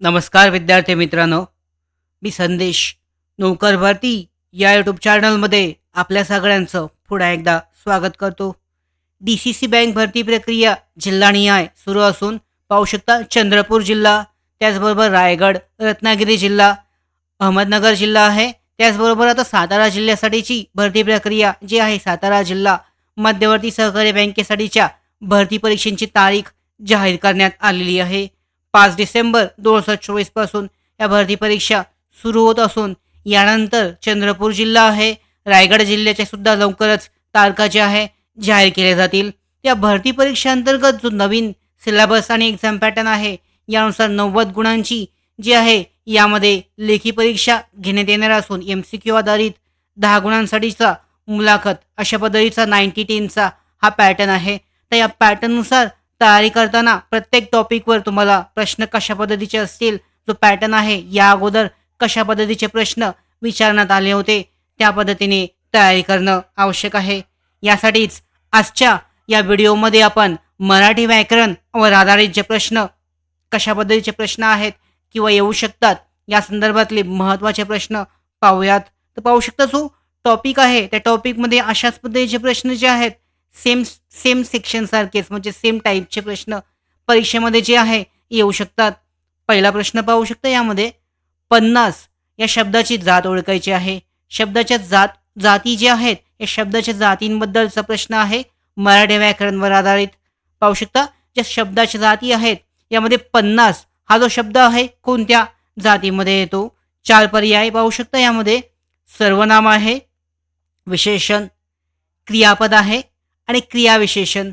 नमस्कार विद्यार्थी मित्रांनो. मी संदेश. नोकर भरती या यूट्यूब चॅनलमध्ये आपल्या सगळ्यांचं पुन्हा एकदा स्वागत करतो. डी सी सी बँक भरती प्रक्रिया जिल्हानिहाय सुरू असून पाहू शकता चंद्रपूर जिल्हा त्याचबरोबर रायगड रत्नागिरी जिल्हा अहमदनगर जिल्हा आहे. त्याचबरोबर आता सातारा जिल्ह्यासाठीची भरती प्रक्रिया जी आहे सातारा जिल्हा मध्यवर्ती सहकारी बँकेसाठीच्या भरती परीक्षेची तारीख जाहीर करण्यात आलेली आहे. पाच डिसेंबर दोन हजार चोवीसपासून या भरती परीक्षा सुरू होत असून यानंतर चंद्रपूर जिल्हा आहे रायगड जिल्ह्याचे सुद्धा लवकरच तारखा ज्या आहे जाहीर केल्या जातील. या भरती परीक्षेअंतर्गत जो नवीन सिलेबस आणि एक्झाम पॅटर्न आहे यानुसार नव्वद गुणांची जी आहे यामध्ये लेखी परीक्षा घेण्यात येणार असून एम सी क्यू आधारित दहा गुणांसाठीचा मुलाखत अशा पद्धतीचा नाईन्टी टेनचा हा पॅटर्न आहे. तर या पॅटर्ननुसार तयारी करताना प्रत्येक टॉपिकवर तुम्हाला प्रश्न कशा पद्धतीचे असतील जो पॅटर्न आहे या अगोदर कशा पद्धतीचे प्रश्न विचारण्यात आले होते त्या पद्धतीने तयारी करणं आवश्यक आहे. यासाठीच आजच्या या व्हिडिओमध्ये आपण मराठी व्याकरण वर आधारित जे प्रश्न कशा पद्धतीचे प्रश्न आहेत किंवा येऊ शकतात या संदर्भातले महत्त्वाचे प्रश्न पाहूयात. तर पाहू शकता जो टॉपिक आहे त्या टॉपिकमध्ये अशाच पद्धतीचे प्रश्न जे आहेत सेम सेम सेक्शनसारखेच म्हणजे सेम टाईपचे प्रश्न परीक्षेमध्ये जे आहे येऊ शकतात. पहिला प्रश्न पाहू शकता यामध्ये पन्नास या शब्दाची जात ओळखायची आहे. शब्दाच्या जात जाती जे आहेत या शब्दाच्या जातींबद्दलचा प्रश्न आहे. मराठी व्याकरणवर आधारित. पाहू शकता ज्या शब्दाच्या जाती आहेत यामध्ये पन्नास हा जो शब्द आहे कोणत्या जातीमध्ये येतो? चार पर्याय पाहू शकता यामध्ये. सर्वनाम आहे विशेषण क्रियापद आहे आणि क्रियाविशेषण.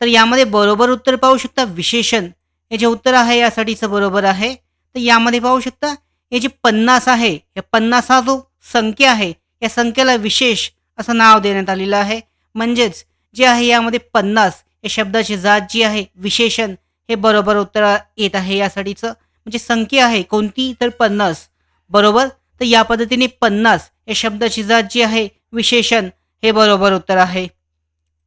तर यामध्ये बरोबर उत्तर पाहू शकता विशेषण. हे जे उत्तर आहे यासाठीचं बरोबर आहे. तर यामध्ये पाहू शकता हे जे पन्नास आहे या पन्नास हा जो संख्या आहे या संख्येला विशेष असं नाव देण्यात आलेलं आहे. म्हणजेच जे आहे यामध्ये पन्नास या शब्दाची जात जी आहे विशेषण हे बरोबर उत्तर येत आहे यासाठीचं. म्हणजे संख्या आहे कोणती? तर पन्नास. बरोबर? तर या पद्धतीने पन्नास या शब्दाची जात जी आहे विशेषण हे बरोबर उत्तर आहे.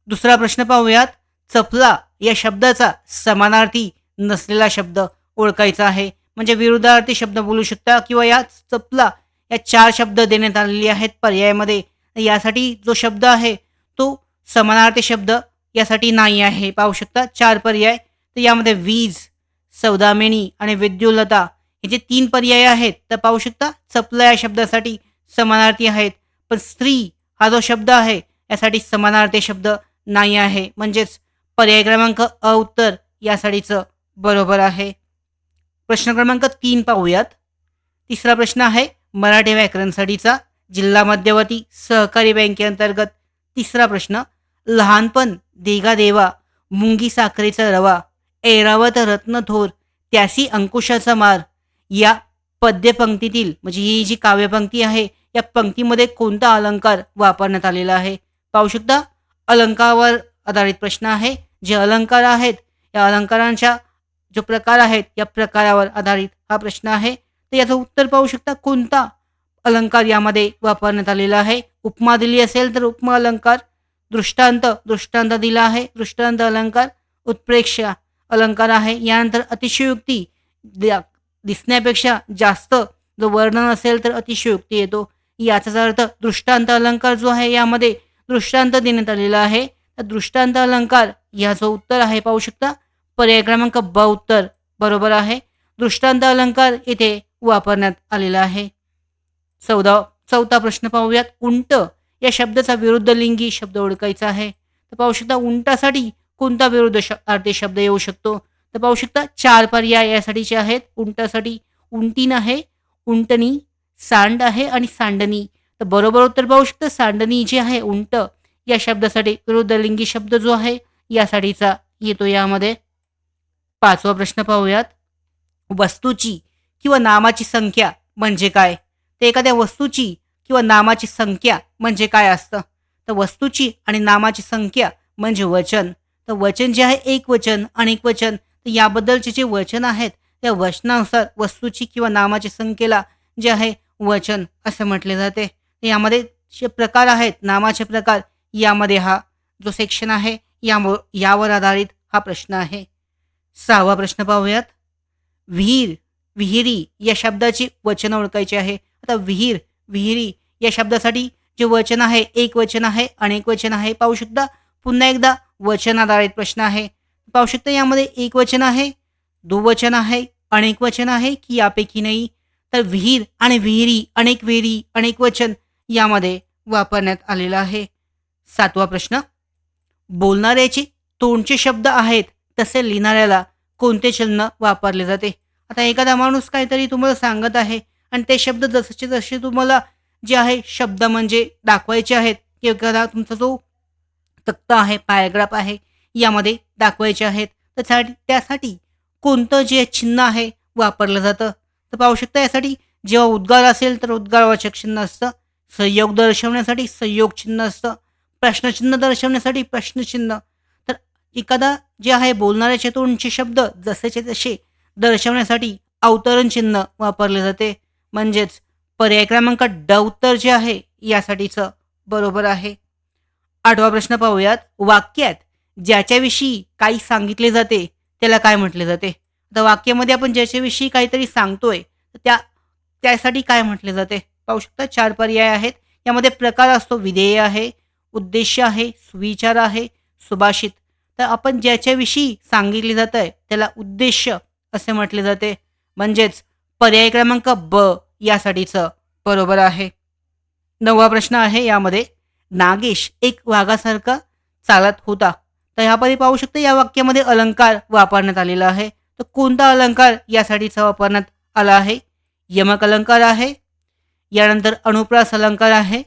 दुसरा प्रश्न पाहूयात. चपला या शब्दाचा समानार्थी नसलेला शब्द ओळखायचा आहे. म्हणजे विरुद्धार्थी शब्द बोलू शकता किंवा या चपला या चार शब्द देण्यात आलेले आहेत पर्यायामध्ये. यासाठी जो शब्द आहे तो समानार्थी शब्द यासाठी नाही आहे. पाहू शकता चार पर्याय. तर यामध्ये वीज सौदामिनी आणि विद्युलता हे जे तीन पर्याय आहेत तर पाहू शकता चपला या शब्दासाठी समानार्थी आहेत. पण स्त्री हा जो शब्द आहे यासाठी समानार्थी शब्द नाही आहे. म्हणजेच पर्याय क्रमांक अ उत्तर यासाठीचं बरोबर आहे. प्रश्न क्रमांक तीन पाहूयात. तिसरा प्रश्न आहे मराठी व्याकरणसाठीचा जिल्हा मध्यवर्ती सहकारी बँकेअंतर्गत तिसरा प्रश्न लहानपण देगा देवा मुंगी साखरेचा रवा ऐरावत रत्न थोर त्यासी अंकुशाचा मार या पद्यपंक्तीतील म्हणजे ही जी काव्यपंक्ती आहे या पंक्तीमध्ये कोणता अलंकार वापरण्यात आलेला आहे? पाहू शकता? अलंकारावर आधारित प्रश्न आहे. जे अलंकार आहेत या अलंकारांच्या जो प्रकार आहेत या प्रकारावर आधारित हा प्रश्न आहे. तर याचं उत्तर पाहू शकता कोणता अलंकार यामध्ये वापरण्यात आलेला आहे? उपमा दिली असेल तर उपमा अलंकार दृष्टांत दृष्टांत दिला आहे. दृष्टांत अलंकार उत्प्रेक्षा अलंकार आहे. यानंतर अतिशयोक्ती द्या- दिसण्यापेक्षा जास्त जो वर्णन असेल तर अतिशयोक्ती येतो. याचाच अर्थ दृष्टांत अलंकार जो आहे यामध्ये दृष्टांत देण्यात आलेला आहे. तर दृष्टांत अलंकार याचं उत्तर आहे पाहू शकता. पर्याय क्रमांक ब उत्तर बरोबर आहे. दृष्टांत अलंकार येथे वापरण्यात आलेला आहे. चौदा चौथा प्रश्न पाहूयात. उंट या शब्दाचा विरुद्ध लिंगी शब्द ओळखायचा आहे. तर पाहू शकता उंटासाठी कोणता विरुद्ध श अर्थी शब्द येऊ शकतो? तर पाहू शकता चार पर्याय यासाठीचे आहेत. उंटासाठी उंटीन आहे उंटणी सांड आहे आणि सांडणी तर बरोबर उत्तर पाहू शकतं सांडणी जे आहे उंट या शब्दासाठी विरुद्ध लिंगी शब्द जो आहे यासाठीचा येतो यामध्ये. पाचवा प्रश्न पाहूयात. वस्तूची किंवा नामाची संख्या म्हणजे काय? तर एखाद्या वस्तूची किंवा नामाची संख्या म्हणजे काय असतं? तर वस्तूची आणि नामाची संख्या म्हणजे वचन. तर वचन जे आहे एक वचन अनेक वचन. तर याबद्दलचे जे वचन आहेत त्या वचनानुसार वस्तूची किंवा नामाची संख्येला जे आहे वचन असं म्हटले जाते. यामध्ये जे प्रकार आहेत नामाचे प्रकार यामध्ये हा जो सेक्शन आहे यामु यावर आधारित हा प्रश्न आहे. सहावा प्रश्न पाहूयात. विहीर विहिरी या शब्दाची वचन ओळखायची आहे. आता विहीर विहिरी या शब्दासाठी जे वचन आहे एक वचन आहे अनेक वचन आहे पाहू शकता. पुन्हा एकदा वचन आधारित प्रश्न आहे. पाहू शकता यामध्ये एक वचन आहे दुवचन आहे अनेक वचन आहे की यापैकी नाही. तर विहीर आणि विहिरी अनेक विहिरी अनेक वचन यामध्ये वापरण्यात आलेलं आहे. सातवा प्रश्न. बोलणाऱ्याची तोंडचे शब्द आहेत तसे लिहिणाऱ्याला कोणते चिन्ह वापरले जाते? आता एखादा माणूस काहीतरी तुम्हाला सांगत आहे आणि ते शब्द जसेचे जसे तुम्हाला जे आहे शब्द म्हणजे दाखवायचे आहेत. किंवा एखादा तुमचा जो तक्ता आहे पॅराग्राफ आहे यामध्ये दाखवायचे आहेत. तर त्यासाठी त्यासाठी कोणतं जे चिन्ह आहे वापरलं जातं? तर पाहू शकता यासाठी जेव्हा उद्गार असेल तर उद्गारवाचक चिन्ह असतं. संयोग दर्शवण्यासाठी संयोग चिन्ह असतं. प्रश्नचिन्ह दर्शवण्यासाठी प्रश्नचिन्ह. तर एखादा जे आहे बोलणाऱ्याचे तोंडचे शब्द जसेचे तसे दर्शवण्यासाठी अवतरण चिन्ह वापरले जाते. म्हणजेच पर्याय क्रमांक ड उत्तर जे आहे यासाठीचं बरोबर आहे. आठवा प्रश्न पाहूयात. वाक्यात ज्याच्याविषयी काही सांगितले जाते त्याला काय म्हटले जाते? आता वाक्यामध्ये आपण ज्याच्याविषयी काहीतरी सांगतोय तर त्या त्यासाठी काय म्हटले जाते? पाहू शकता चार पर्याय आहेत. यामध्ये प्रकार असतो विधेय आहे उद्देश आहे सुविचार आहे सुभाषित. तर आपण ज्याच्याविषयी सांगितले जात आहे त्याला उद्देश असे म्हटले जाते. म्हणजेच पर्याय क्रमांक ब यासाठीचं बरोबर आहे. नववा प्रश्न आहे यामध्ये नागेश एक वाघासारखा चालत होता. तर ह्यापैकी पाहू शकता या वाक्यामध्ये अलंकार वापरण्यात आलेला आहे. तर कोणता अलंकार यासाठीचा वापरण्यात आला आहे? यमक अलंकार आहे यानंतर अनुप्रास अलंकार आहे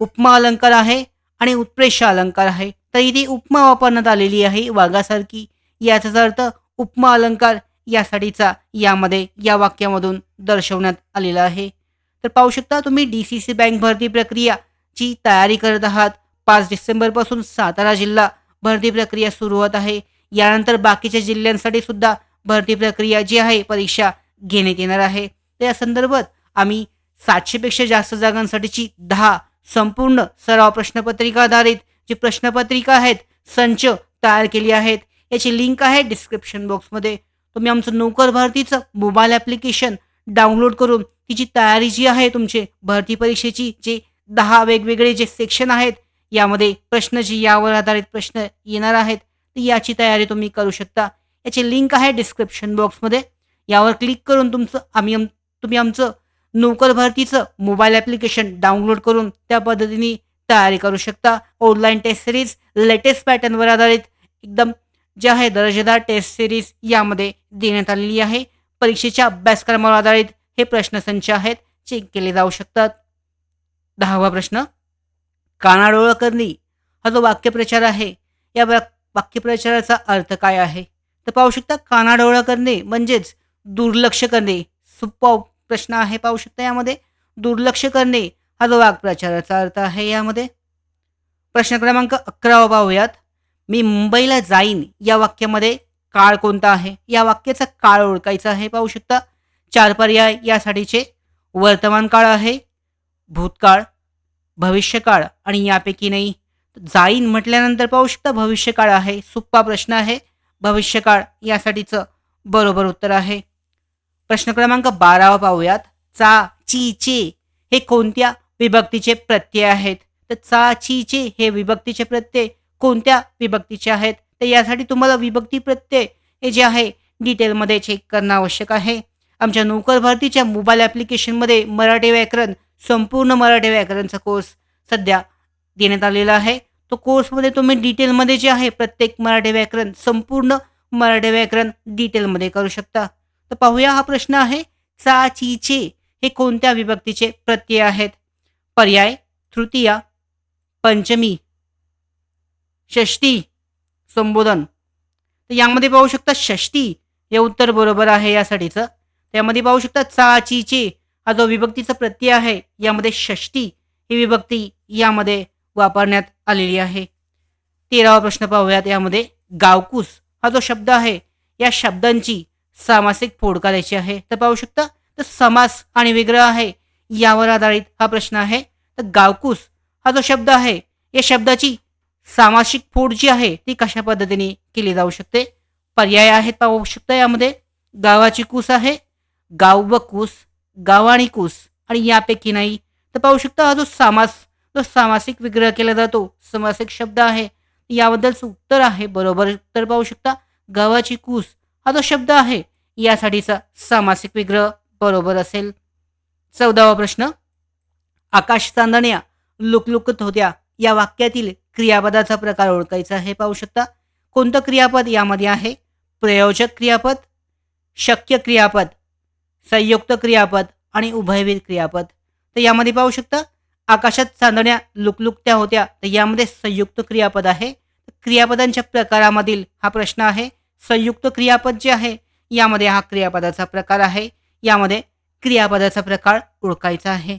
उपमा अलंकार आहे आणि उत्प्रेष अलंकार आहे. तर इथे उपमा वापरण्यात आलेली आहे वाघासारखी. याचाच अर्थ उपमा अलंकार यासाठीचा यामध्ये या वाक्यामधून दर्शवण्यात आलेला आहे. तर पाहू शकता तुम्ही डी सी सी बँक भरती प्रक्रियाची तयारी करत आहात. पाच डिसेंबरपासून सातारा जिल्हा भरती प्रक्रिया सुरू होत आहे. यानंतर बाकीच्या जिल्ह्यांसाठी सुद्धा भरती प्रक्रिया जी आहे परीक्षा घेण्यात येणार आहे. तर या संदर्भात आम्ही सातशेपेक्षा जास्त जागांसाठीची दहा संपूर्ण सराव प्रश्नपत्रिका आधारित जी प्रश्नपत्रिका आहेत संच तयार केली आहेत. याची लिंक आहे डिस्क्रिप्शन बॉक्समध्ये तुम्ही आमचं नोकर भरतीचं मोबाईल ॲप्लिकेशन डाउनलोड करून तिची तयारी जी आहे तुमचे भरती परीक्षेची जे दहा वेगवेगळे जे सेक्शन आहेत यामध्ये प्रश्न जी यावर आधारित प्रश्न येणार आहेत तर याची तयारी तुम्ही करू शकता. याची लिंक आहे डिस्क्रिप्शन बॉक्समध्ये यावर क्लिक करून तुमचं आम्ही आम तुम्ही आमचं नोकर भरतीचं मोबाईल ॲप्लिकेशन डाउनलोड करून त्या पद्धतीने तयारी करू शकता. ऑनलाईन टेस्ट सिरीज लेटेस्ट पॅटर्नवर आधारित एकदम जे आहे दर्जेदार टेस्ट सिरीज यामध्ये देण्यात आलेली आहे. परीक्षेच्या अभ्यासक्रमावर आधारित हे प्रश्नसंच आहेत. चेक केले जाऊ शकतात. दहावा प्रश्न. कानाडोळा करणे हा जो वाक्यप्रचार आहे या वाक्यप्रचाराचा अर्थ काय आहे? तर पाहू शकता कानाडोळा करणे म्हणजेच दुर्लक्ष करणे सुप प्रश्न आहे पाहू शकता यामध्ये. दुर्लक्ष करणे हा जो वाक्प्रचाराचा अर्थ आहे यामध्ये. प्रश्न क्रमांक अकरावा पाहूयात. मी मुंबईला जाईन या वाक्यामध्ये काळ कोणता आहे? या वाक्याचा काळ ओळखायचा आहे पाहू शकता. चार पर्याय यासाठीचे. वर्तमान काळ आहे भूतकाळ भविष्यकाळ आणि यापैकी नाही. जाईन म्हटल्यानंतर पाहू शकता भविष्यकाळ आहे सोप्पा प्रश्न आहे. भविष्यकाळ यासाठीचं बरोबर उत्तर आहे. प्रश्न क्रमांक बारावा पाहूयात. चा ची चे हे कोणत्या विभक्तीचे प्रत्यय आहेत? तर चा ची चे हे विभक्तीचे प्रत्यय कोणत्या विभक्तीचे आहेत? तर यासाठी तुम्हाला विभक्ती प्रत्यय हे जे आहे डिटेलमध्ये चेक करणं आवश्यक आहे. आमच्या नोकर भरतीच्या मोबाईल ॲप्लिकेशनमध्ये मराठी व्याकरण संपूर्ण मराठी व्याकरणचा कोर्स सध्या देण्यात आलेला आहे. तो कोर्समध्ये तुम्ही डिटेलमध्ये जे आहे प्रत्येक मराठी व्याकरण संपूर्ण मराठी व्याकरण डिटेलमध्ये करू शकता. तर पाहूया हा प्रश्न आहे. चा ची चे हे कोणत्या विभक्तीचे प्रत्यय आहेत? पर्याय तृतीया पंचमी षष्टी संबोधन. तर यामध्ये पाहू शकता षष्टी हे उत्तर बरोबर आहे यासाठीचं. त्यामध्ये पाहू शकता चा ची चे हा जो विभक्तीचा प्रत्यय आहे यामध्ये षष्टी ही विभक्ती यामध्ये वापरण्यात आलेली आहे. तेरावा प्रश्न पाहूयात यामध्ये गावकूस हा जो शब्द आहे या शब्दांची सामासिक फोड करायची आहे. तर पाहू शकता तर समास आणि विग्रह आहे. यावर आधारित हा प्रश्न आहे. तर गावकूस हा जो शब्द आहे या शब्दाची सामासिक फोड जी आहे ती कशा पद्धतीने केली जाऊ शकते? पर्याय आहेत पाहू शकता यामध्ये. गावाची कूस आहे. गाव व कूस गाव आणि कूस आणि यापैकी नाही. तर पाहू शकता हा जो समास जो सामासिक विग्रह केला जातो समासिक शब्द आहे. याबद्दलचं उत्तर आहे बरोबर. उत्तर पाहू शकता गावाची कूस हा जो शब्द आहे. यासाठीचा सामासिक विग्रह बरोबर असेल. चौदावा प्रश्न. आकाश चांदण्या लुकलुकत होत्या या वाक्यातील क्रियापदाचा प्रकार ओळखायचा हे पाहू शकता. कोणतं क्रियापद यामध्ये आहे? प्रयोजक क्रियापद शक्य क्रियापद संयुक्त क्रियापद आणि उभयविध क्रियापद. तर यामध्ये पाहू शकता आकाशात चांदण्या लुकलुकत्या होत्या. तर यामध्ये संयुक्त क्रियापद आहे. क्रियापदांच्या प्रकारामधील हा प्रश्न आहे. संयुक्त क्रियापद जे आहे यामध्ये हा क्रियापदाचा प्रकार आहे. यामध्ये क्रियापदाचा प्रकार ओळखायचा आहे.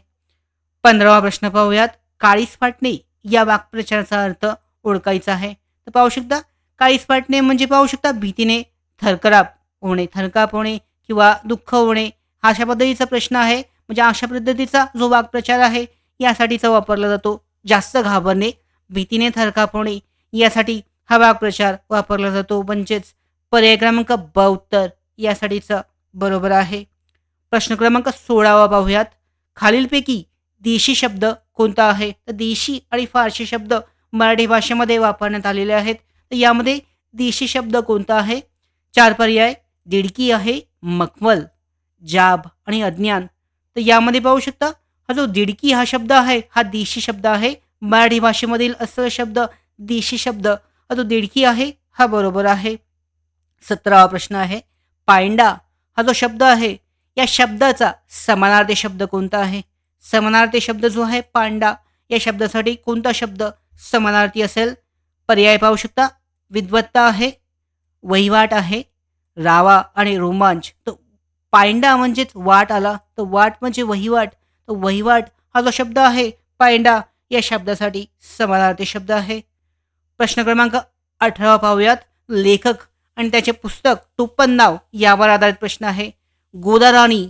पंधरावा प्रश्न पाहूयात. काळीस फाटणे या वाक्प्रचाराचा अर्थ ओळखायचा आहे. तर पाहू शकता काळीस फाटणे म्हणजे पाहू शकता भीतीने थरकराप होणे थरकाप होणे किंवा दुःख होणे. हा अशा पद्धतीचा प्रश्न आहे. म्हणजे अशा पद्धतीचा जो वाक्प्रचार आहे यासाठीचा वापरला जातो. जास्त घाबरणे भीतीने थरकाप होणे यासाठी हा वाक्प्रचार वापरला जातो. म्हणजेच पर्याय क्रमांक ब यासाठीचं यासाठीचा बरोबर आहे. प्रश्न क्रमांक सोळावा पाहूयात. खालीलपैकी देशी शब्द कोणता आहे? तर देशी आणि फारशी शब्द मराठी भाषेमध्ये वापरण्यात आलेले आहेत. तर यामध्ये देशी शब्द कोणता आहे? चार पर्याय. दिडकी आहे मखमल जाब आणि अज्ञान. तर यामध्ये पाहू शकता हा जो दिडकी हा शब्द आहे हा देशी शब्द आहे. मराठी भाषेमधील असं शब्द देशी शब्द हा जो दिडकी आहे हा बरोबर आहे. सतरावा प्रश्न आहे. पायंडा हा जो शब्द आहे या शब्दाचा समानार्थी शब्द कोणता आहे? समानार्थी शब्द जो आहे पांडा या शब्दासाठी कोणता शब्द समानार्थी असेल? पर्याय पाहू शकता. विद्वत्ता आहे वहिवाट आहे रावा आणि रोमांच. तो पायंडा म्हणजेच वाट आला. तर वाट म्हणजे वहिवाट. तर वहिवाट हा जो शब्द आहे पायंडा या शब्दासाठी समानार्थी शब्द आहे. प्रश्न क्रमांक अठरावा पाहूयात. लेखक आणि त्याचे पुस्तक टोपण नाव यावर आधारित प्रश्न आहे. गोदाराणी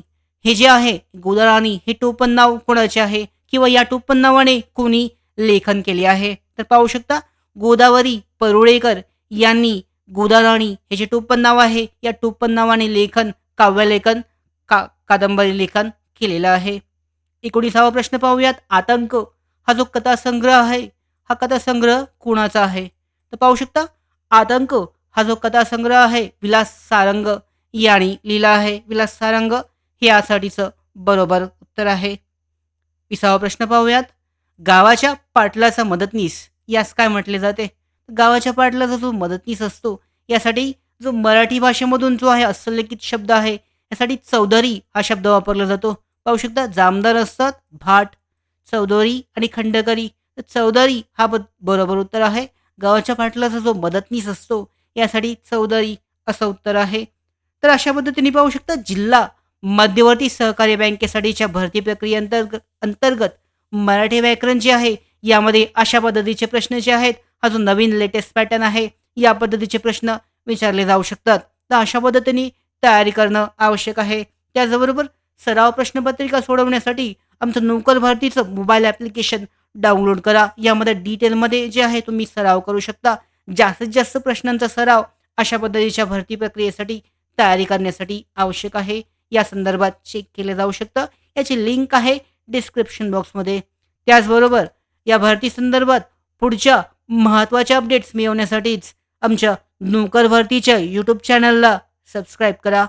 हे जे आहे गोदाराणी हे टोपण नाव कोणाचे आहे? किंवा या टोपण नावाने कोणी लेखन केले आहे? तर पाहू शकता गोदावरी परुळेकर यांनी गोदाराणी हे जे टोपण नाव आहे या टोपण नावाने लेखन काव्यलेखन का कादंबरी लेखन केलेलं आहे. एकोणीसावा प्रश्न पाहूयात आतंक. हा जो कथासंग्रह आहे हा कथासंग्रह कोणाचा आहे? तर पाहू शकता आतंक हा जो कथासंग्रह आहे विलास सारंग यांनी लिहिला आहे विलास सारंग हे यासाठीचं बरोबर उत्तर आहे. विसावा प्रश्न पाहूयात. गावाच्या पाटलाचा मदतनीस यास काय म्हटले जाते? गावाच्या पाटलाचा जो मदतनीस असतो यासाठी जो मराठी भाषेमधून जो आहे अस्सलेखित शब्द आहे यासाठी चौधरी हा शब्द वापरला जातो. पाहू शकता जामदार असतात भाट चौधरी आणि खंडकरी. तर चौधरी हा ब बरोबर उत्तर आहे. गावाच्या पाटलाचा जो मदतनीस असतो यासाठी चौधरी असं उत्तर आहे. तर अशा पद्धतीने पाहू शकता जिल्हा मध्यवर्ती सहकारी बँकेसाठीच्या भरती प्रक्रियेअंतर्गत अंतर्गत मराठी व्याकरण जे आहे यामध्ये अशा पद्धतीचे प्रश्न जे आहेत हा जो नवीन लेटेस्ट पॅटर्न आहे या पद्धतीचे प्रश्न विचारले जाऊ शकतात. तर अशा पद्धतीने तयारी करणं आवश्यक आहे. त्याचबरोबर सराव प्रश्नपत्रिका सोडवण्यासाठी आमचं नोकर भरतीचं मोबाईल ॲप्लिकेशन डाउनलोड करा. यामध्ये डिटेलमध्ये जे आहे तुम्ही सराव करू शकता. जास्तीत जास्त प्रश्नांचा सराव अशा पद्धतीच्या भरती प्रक्रियेसाठी तयारी करण्यासाठी आवश्यक आहे. या संदर्भात चेक केलं जाऊ शकतं. याची लिंक आहे डिस्क्रिप्शन बॉक्समध्ये त्याचबरोबर या भरती संदर्भात पुढच्या महत्त्वाच्या अपडेट्स मिळवण्यासाठीच आमच्या नोकर भरतीच्या यूट्यूब चॅनलला सबस्क्राईब करा.